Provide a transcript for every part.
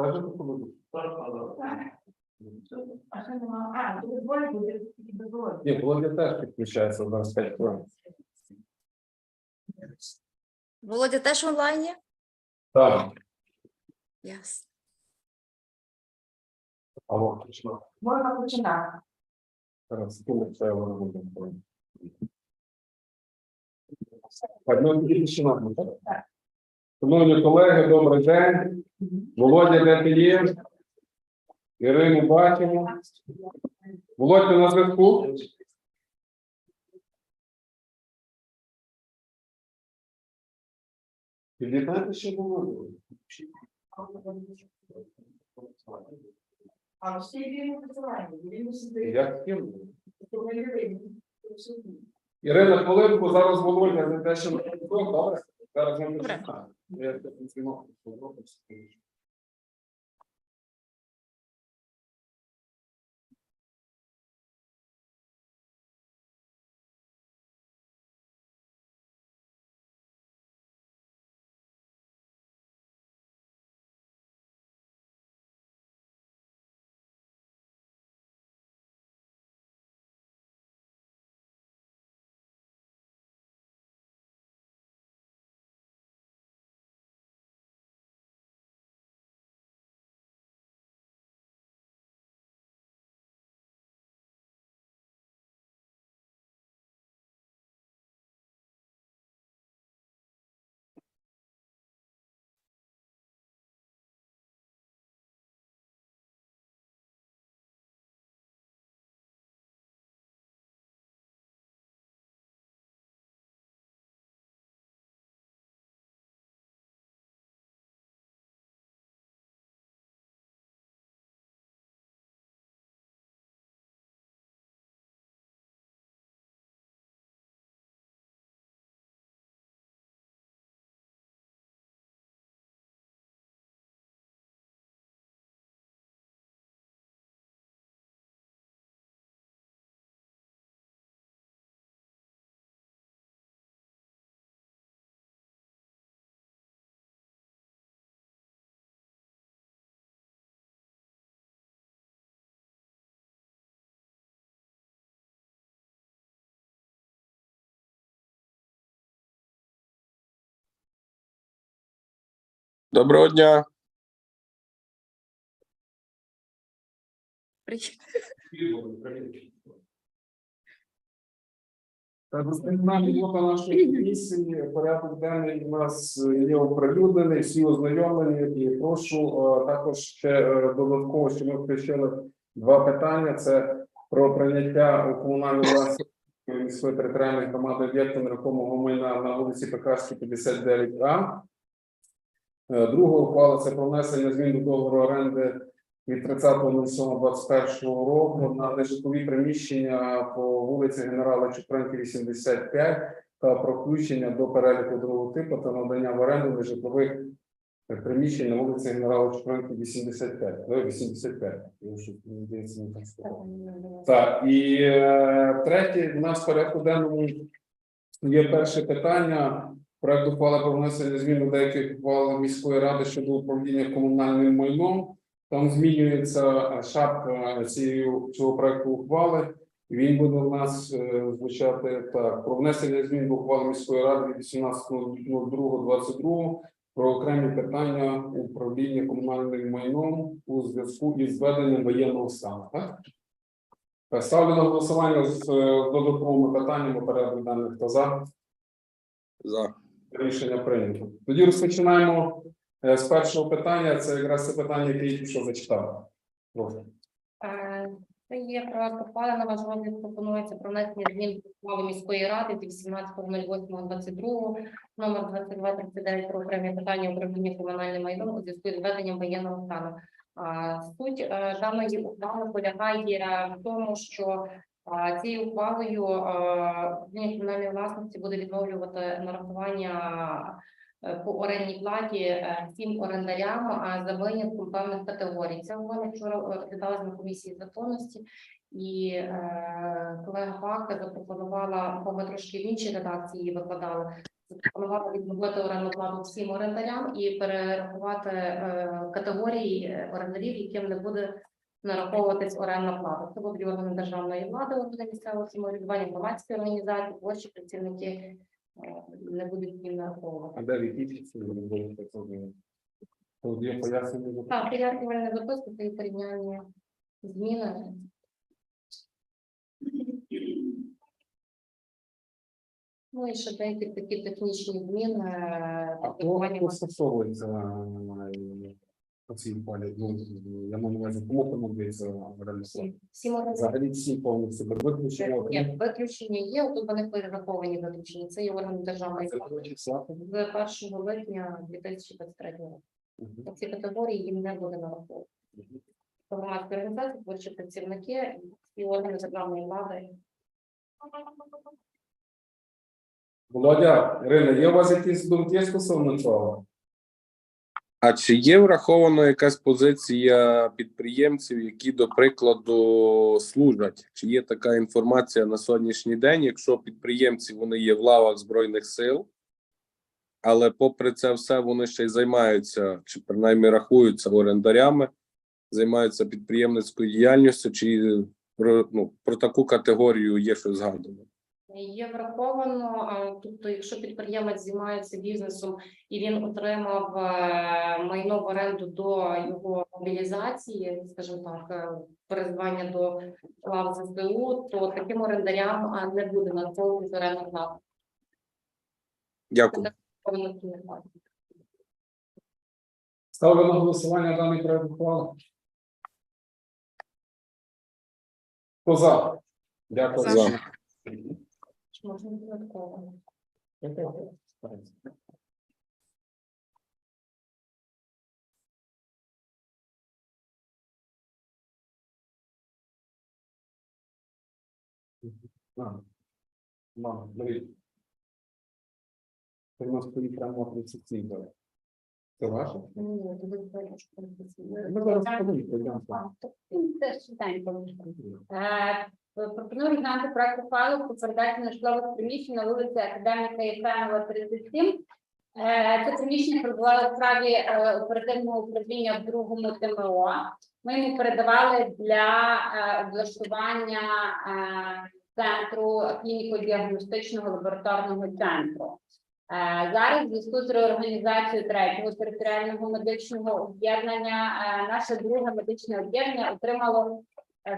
Скажете, коли? А що нема? А, тут двоє буде тільки без володя. Ні, Володя теж підключається на 25 хвилин. Володя теж в онлайні? Так. Ясно. Алло, точно. Можна починати. Зараз, секунду, це я вам буду. Так, ну тоді починаємо, так? Шановні колеги, добрий день. Володя, де ти є? Ірину бачимо. Володя на зв'язку? Під'єднайте ще Володю. А всі вільно посилання, вільно з ким? то ми не вийдемо. Ірина, хвилинку, зараз Володя за те, що ми добре? Зараз ми Добре. Я так не знімав, що Доброго дня. Так, розпочинаємо робота нашої комісії. Порядок денний у нас є оприлюднений, всі ознайомлені. І прошу е, також ще е, додатково, що ми включили два питання: це про прийняття у комунальну власність міської територіальної громади об'єкту нерухомого майна на вулиці Пекарській, 59А. Е, Друга ухвала це про внесення змін до договору оренди від 30.07.21 року на нежитлові приміщення по вулиці Генерала Чупринки, 85 та про включення до переліку другого типу та надання в оренду нежитлових приміщень на вулиці Генерала Чупринки, 85. Ну, 85. Я вже, мені здається, не так. І е, третє, у нас в порядку денному є перше питання. Проект ухвали про внесення змін до деяких ухвал міської ради щодо управління комунальним майном. Там змінюється е, шапка цієї цього проекту ухвали. Він буде у нас е, звучати так: про внесення змін до ухвали міської ради від 18.02.22 про окремі питання управління комунальним майном у зв'язку із введенням воєнного стану. Так? Е, Ставлю на голосування з е, додатковими питаннями порядок даних. Хто за? За. Рішення прийнято. Тоді розпочинаємо е, з першого питання. Це якраз це питання, яке я що зачитав. Е, Це є проект ухвали ваш розгляд пропонується про внесення змін до ухвали міської ради від 18.08.22 номер 2239 про окремі питання управління комунальним майном у зв'язку з введенням воєнного стану. А, Суть е, даної ухвали полягає в тому, що цією ухвалою комунальної власності буде відновлювати нарахування е, по орендній платі е, всім орендарям за винятком певних категорій. Це вони вчора е, розглядалися на комісії законності, і колега Пака запропонувала, бо ми трошки в іншій редакції викладали. запропонували відновити орендну плату всім орендарям і перерахувати категорії орендарів, яким не буде нараховуватись орендна плата. Це будуть органи державної влади, органи місцевого самоврядування, громадські організації, творчі працівники е, не будуть їм нараховувати. А де пояснення. Так, пояснювальне записки і порівняння зміни. Ну і ще деякі такі технічні зміни. е, А хто стосовується по цій полі? Ну, я маю на увазі, оренда? всі- всі Взагалі всі повністю без виключення. Виключення є, тут вони перераховані виключення. Це є органи державної Це влади. коротше заходи. З 1 липня 2023 року. Мгм. Ці категорії їм не буде нараховувати. Громадські організації, творчі працівники і органи державної влади. Володя, Ірина, є у вас якісь думки стосовно цього? А чи є врахована якась позиція підприємців, які, до прикладу, служать? Чи є така інформація на сьогоднішній день, якщо підприємці вони є в лавах Збройних сил, але попри це все вони ще й займаються, чи принаймні рахуються орендарями, займаються підприємницькою діяльністю, чи ну, про таку категорію є щось згадано? Є враховано, тобто, якщо підприємець займається бізнесом і він отримав е, майно в оренду до його мобілізації, скажімо так, е, призвання до лав ЗСУ, то таким орендарям не буде нараховувати оренду плату. Дякую. Ставлю на голосування даний проект ухвали. Хто за? Дякую. За. Чи можна додатково? Мама, Марія. Це в нас стоїть прямо 37 зараз. Це ваше? Ні, туди трошки Ми зараз подивимося. Теж швиденько. Е, Пропоную розглянути проект ухвали про передачу нежитлових приміщень на вулиці Академіка Єфремова, 37. Е, Це приміщення перебувало в справі е, оперативного управління в другому ТМО. Ми йому передавали для облаштування центру клініко-діагностичного лабораторного центру. Зараз в зв'язку з реорганізацією третього територіального медичного об'єднання наше друге медичне об'єднання отримало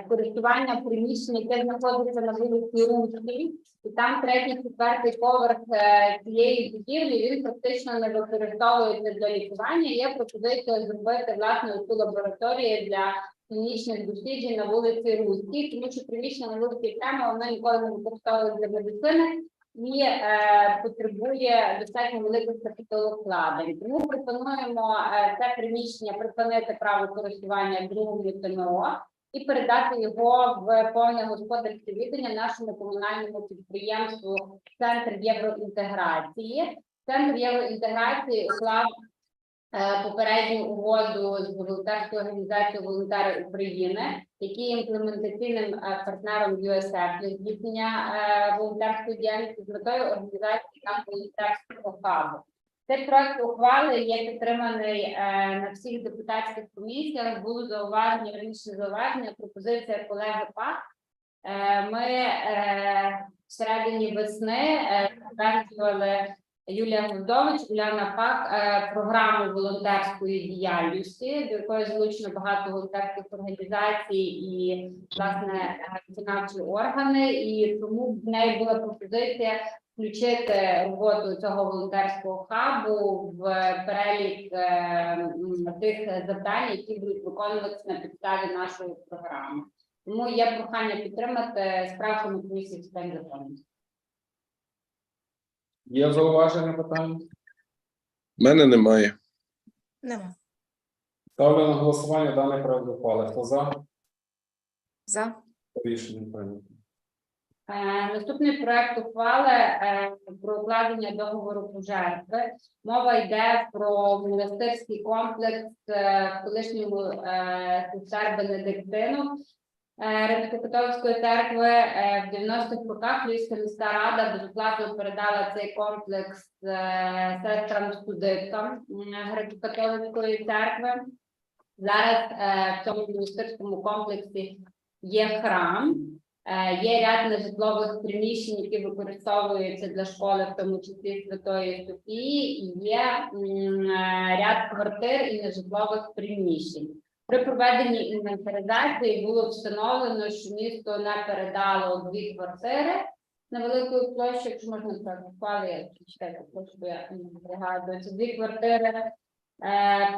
користування приміщення, яке знаходиться на вулиці Руській, і там третій, четвертий поверх е, цієї будівлі він практично не використовується для лікування. Є пропозиція зробити власне цю лабораторію для клінічних досліджень на вулиці Руській, тому що приміщення на вулиці Тема воно ніколи не використовується для медицини і е, потребує достатньо великих капіталовкладень. Тому пропонуємо е, це приміщення припинити право користування другому ТМО і передати його в повне господарське віддання нашому комунальному підприємству Центр євроінтеграції. Центр євроінтеграції уклав е, попередню угоду з волонтерською організацією Волонтери України, які є імплементаційним е, партнером USF для здійснення е, волонтерської діяльності з метою організації там волонтерського хабу. Цей проект ухвали є підтриманий е, на всіх депутатських комісіях. Було зауваження, раніше зауваження, пропозиція колеги ПАК. Е, ми е, всередині весни затверджували Юлія Гудович, Уляна Пак, е, програму волонтерської діяльності, до якої залучено багато волонтерських організацій і власне виконавчі органи. І тому в неї була пропозиція включити роботу цього волонтерського хабу в перелік е, тих завдань, які будуть виконуватися на підставі нашої програми. Тому є прохання підтримати справку комісії з законності. Є зауваження питання? В мене немає. Нема. Ставлю на голосування даний проект ухвали. Хто за? За. Рішення прийнято. Е, Наступний проект ухвали е, про укладення договору пожертви. Мова йде про монастирський комплекс е, в колишньому е, сестер Бенедиктину. Е, Римсько-католицької церкви е, в 90-х роках Львівська міська рада безоплатно передала цей комплекс е, сестрам студенткам греко-католицької церкви. Зараз в цьому монастирському комплексі є храм, є ряд нежитлових приміщень, які використовуються для школи, в тому числі Святої Софії, є ряд квартир і нежитлових приміщень. При проведенні інвентаризації було встановлено, що місто не передало дві квартири на великої площі, якщо можна впали, читайте площу, бо я не пригадую. Це дві квартири е,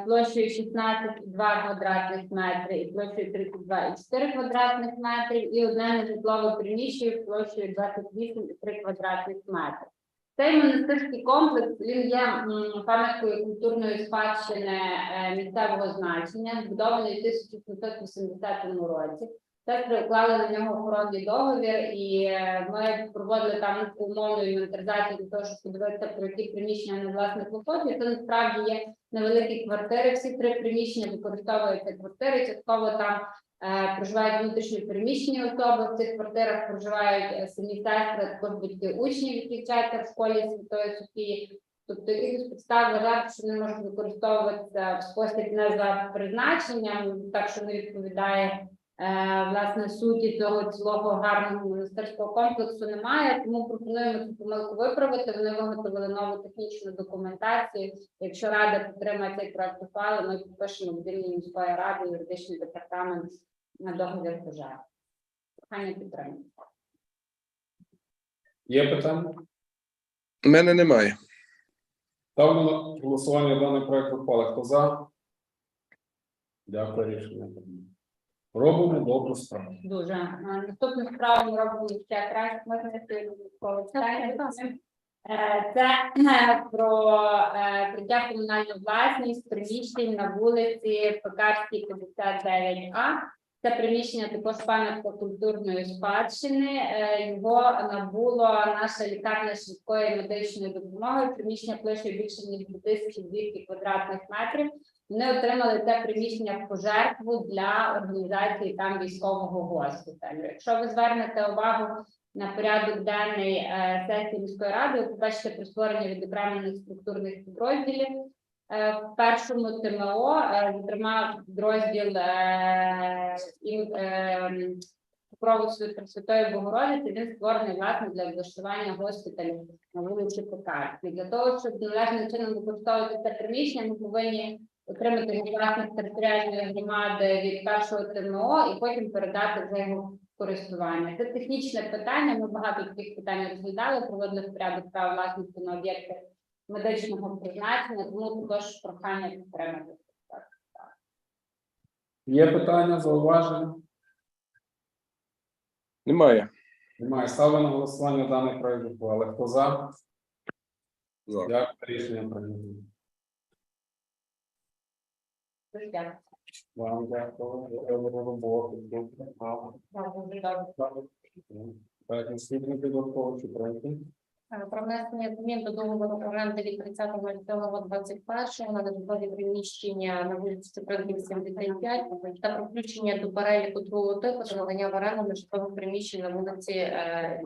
площею 16,2 квадратних метри і площею 32,4 квадратних метрів, і одне нежитлове приміщення площею 28,3 квадратних метри. Цей монастирський комплекс він є пам'яткою культурної спадщини е, місцевого значення, збудований у 1780 році. Це уклали на нього охоронний договір, і е, ми проводили там умовну інвентаризацію для того, щоб подивитися, про які приміщення на власних виходить. Це насправді є невеликі квартири. Всі три приміщення використовуються квартири. Частково там проживають внутрішньо переміщені особи. В цих квартирах проживають е, самі сестри, також батьки учнів, які вчаться в школі Святої Софії. Тобто якихось підстав вважати, що вони можуть використовуватися в спосіб не за призначенням, так що не відповідає е, власне суті цього цілого гарного монастирського комплексу немає. Тому пропонуємо цю помилку виправити. Вони виготовили нову технічну документацію. Якщо рада підтримає цей проект ухвали, ми підпишемо в Дільній міської ради юридичний департамент на договір пожежі. Прохання підтримати. Є питання? У мене немає. Ставлю на голосування даний проект ухвали. Хто за? Дякую, рішення. Робимо добру справу. Дуже наступну справу ми робимо ще краще. Можна? Е, Це е, про е, прийняття комунальну власність приміщень на вулиці Пекарській 59А. Це приміщення також пам'ятка культурної спадщини. Е, Його набуло наша лікарня швидкої медичної допомоги. Приміщення площею більше ніж 2200 квадратних метрів. Вони отримали це приміщення в пожертву для організації там військового госпіталю. Якщо ви звернете увагу на порядок денний е, сесії міської ради, ви побачите про створення відокремлених структурних підрозділів. Е, в першому ТМО, е, зокрема, підрозділ е, Покрову Пресвятої Богородиці, він створений власне для облаштування госпіталю на вулиці Пекарській. Для того, щоб належним чином використовувати це приміщення, ми повинні отримати від власних територіальної громади від першого ТМО і потім передати вже його користування. Це технічне питання. Ми багато таких питань розглядали, проводили в порядок права власності на об'єкти медичного призначення, тому також прохання підтримати. Є питання, зауваження? Немає. Немає. Ставлю на голосування даний проект ухвали. Хто за? За. Дякую, рішення прийнято. Дуже дякую. Вам дякую. Роботу. Добре. Так, наступний підготовчий чи проект? Е, Про внесення змін до договору оренди від 30.07.21 на нежитлові приміщення на вулиці Чупринки 85 та про включення до переліку другого типу та надання в оренду нежитлових приміщень на вулиці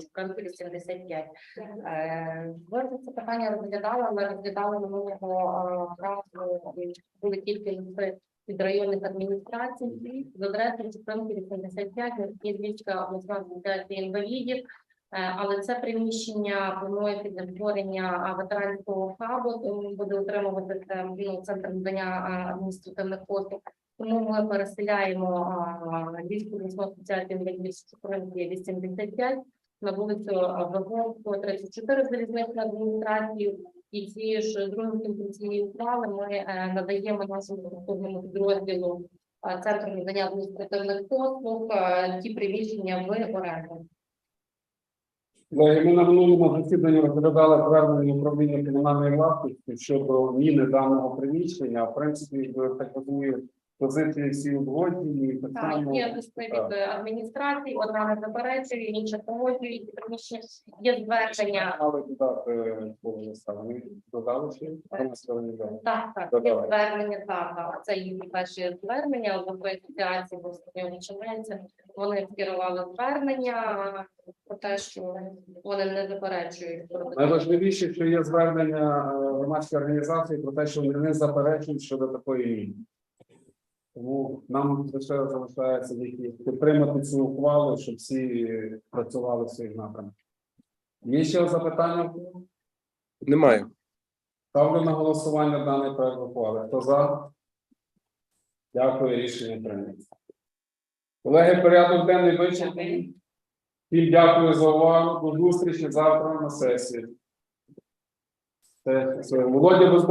Чупринки 85. Е, Ви це питання розглядали, ми розглядали минулого е, разу, були тільки листи від районних адміністрацій, з адресою Чупринки 85, Львівська обласна асоціація інвалідів. Е, Але це приміщення планується для створення ветеранського хабу, тому буде отримувати мобільний центр надання адміністративних послуг. Тому ми переселяємо обласну асоціацію інвалідів Чупринки 85 на вулицю Вагонську 34 залізничну адміністрацію. І ці ж другим цієї ухвали ми е, надаємо нашому структурному підрозділу центру надання адміністративних послуг е, ті приміщення в оренду. Колеги, Ми на минулому засіданні розглядали звернення управління комунальної власності щодо міни даного приміщення. В принципі, так розумію, позиції всі узгоджені, і так Так, само. є листи від е, адміністрації, одна не заперечує, інша погоджує, і приміщення є звернення. Але додати слово Вони додали ще на стороні. Так, так, є звернення, так, так. Це їхні перші звернення, обласної асоціації Бостонів Чемельця. Вони скерували звернення про те, що вони не заперечують. того. Найважливіше, що є звернення е, громадської організації про те, що вони не заперечують щодо такої лінії. Тому нам лише залишається тільки підтримати цю ухвалу, щоб всі працювали в своїх напрямках. Є ще запитання? Немає. Ставлю на голосування даний проект ухвали. Хто за? Дякую, рішення прийнято. Колеги, порядок денний вичерпаний. Всім дякую за увагу. До зустрічі завтра на сесії. Це, це Володя